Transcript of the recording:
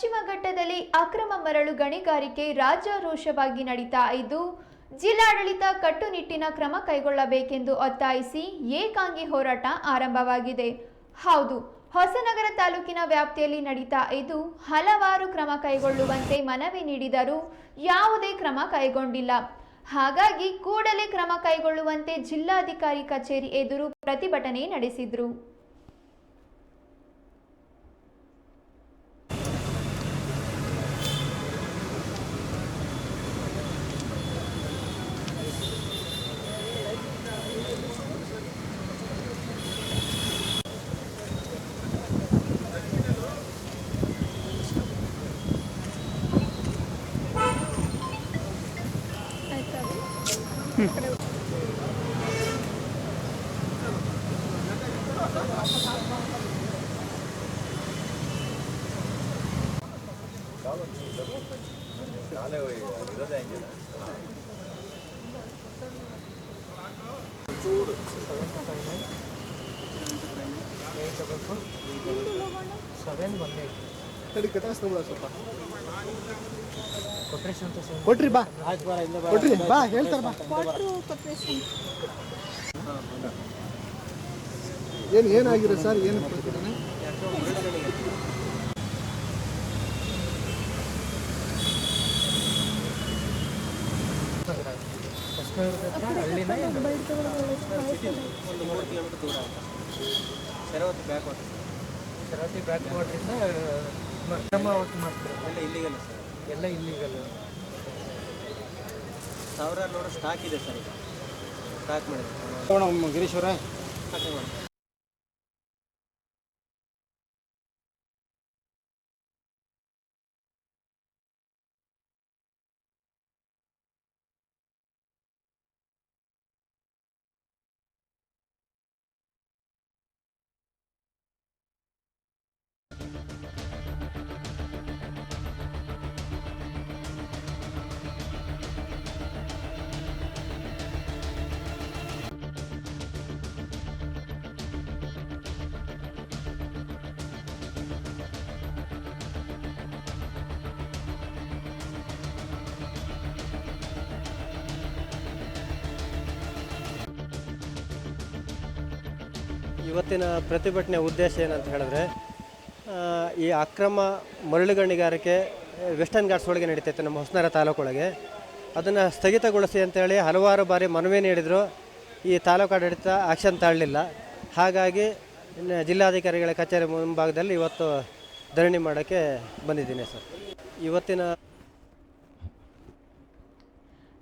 ಪಶ್ಚಿಮ ಘಟ್ಟದಲ್ಲಿ ಅಕ್ರಮ ಮರಳು ಗಣಿಗಾರಿಕೆ ರಾಜಾರೋಷವಾಗಿ ನಡೀತಾ ಇದ್ದು, ಜಿಲ್ಲಾಡಳಿತ ಕಟ್ಟುನಿಟ್ಟಿನ ಕ್ರಮ ಕೈಗೊಳ್ಳಬೇಕೆಂದು ಒತ್ತಾಯಿಸಿ ಏಕಾಂಗಿ ಹೋರಾಟ ಆರಂಭವಾಗಿದೆ. ಹೌದು, ಹೊಸನಗರ ತಾಲೂಕಿನ ವ್ಯಾಪ್ತಿಯಲ್ಲಿ ನಡೀತಾ ಇದ್ದು, ಹಲವಾರು ಕ್ರಮ ಕೈಗೊಳ್ಳುವಂತೆ ಮನವಿ ನೀಡಿದರೂ ಯಾವುದೇ ಕ್ರಮ ಕೈಗೊಂಡಿಲ್ಲ. ಹಾಗಾಗಿ ಕೂಡಲೇ ಕ್ರಮ ಕೈಗೊಳ್ಳುವಂತೆ ಜಿಲ್ಲಾಧಿಕಾರಿ ಕಚೇರಿ ಎದುರು ಪ್ರತಿಭಟನೆ ನಡೆಸಿದ್ರು. ಸೆವೆನ್ ಒನ್ ಏಯ್ಟ್ ತಡಿ ಕಟಾಯಿಸ್ಕೊಂಬಿಡ ಸ್ವಲ್ಪ ಕೊಟ್ರೇಶನ್ ಅಂತ ಸೇಮ್ ಕೊಟ್ರಿ ಬಾ. ಆಯ್ತು ಬರ ಇಲ್ಲ ಕೊಟ್ರಿ ಬಾ ಹೇಳ್ತಾರ ಬಾ. ಏನು ಏನಾಗಿರ ಸರ್? ಏನು ಹತ್ರ ಹಳ್ಳಿನ ಒಂದು ಮೂರು ಕಿಲೋಮೀಟರ್ ದೂರ ಆಗುತ್ತೆ Sharavathi back water Sharavathi back ವಾಟ್ರಿಂದ ಕ್ರಮ ಮಾಡ್ತಾರೆ ಇಲ್ಲಿಗೆಲ್ಲ ಇಲ್ಲಿಗಲ್ಲ ಸರ್. ಎಲ್ಲ ಇಲ್ಲಿಗಲ್ಲ ಸಾವಿರಾರು ನೋಡೋ ಸ್ಟಾಕ್ ಇದೆ ಸರ್ ಈಗ. ಸ್ಟಾಕ್ ಮಾಡಿದೆ ಗಿರೀಶ್ವರ ಇವತ್ತಿನ ಪ್ರತಿಭಟನೆ ಉದ್ದೇಶ ಏನಂತ ಹೇಳಿದ್ರೆ ಈ ಅಕ್ರಮ ಮರಳು ಗಣಿಗಾರಿಕೆ ವೆಸ್ಟರ್ನ್ ಘಾಟ್ಸ್ ಒಳಗೆ ನಡೀತೈತೆ ನಮ್ಮ ಹೊಸನಗರ ತಾಲೂಕೊಳಗೆ ಅದನ್ನು ಸ್ಥಗಿತಗೊಳಿಸಿ ಅಂತೇಳಿ ಹಲವಾರು ಬಾರಿ ಮನವಿ ನೀಡಿದರು. ಈ ತಾಲೂಕು ಆಡಳಿತ ಆಕ್ಷನ್ ತಾಳಲಿಲ್ಲ ಹಾಗಾಗಿ ಜಿಲ್ಲಾಧಿಕಾರಿಗಳ ಕಚೇರಿ ಮುಂಭಾಗದಲ್ಲಿ ಇವತ್ತು ಧರಣಿ ಮಾಡೋಕ್ಕೆ ಬಂದಿದ್ದೀನಿ ಸರ್. ಇವತ್ತಿನ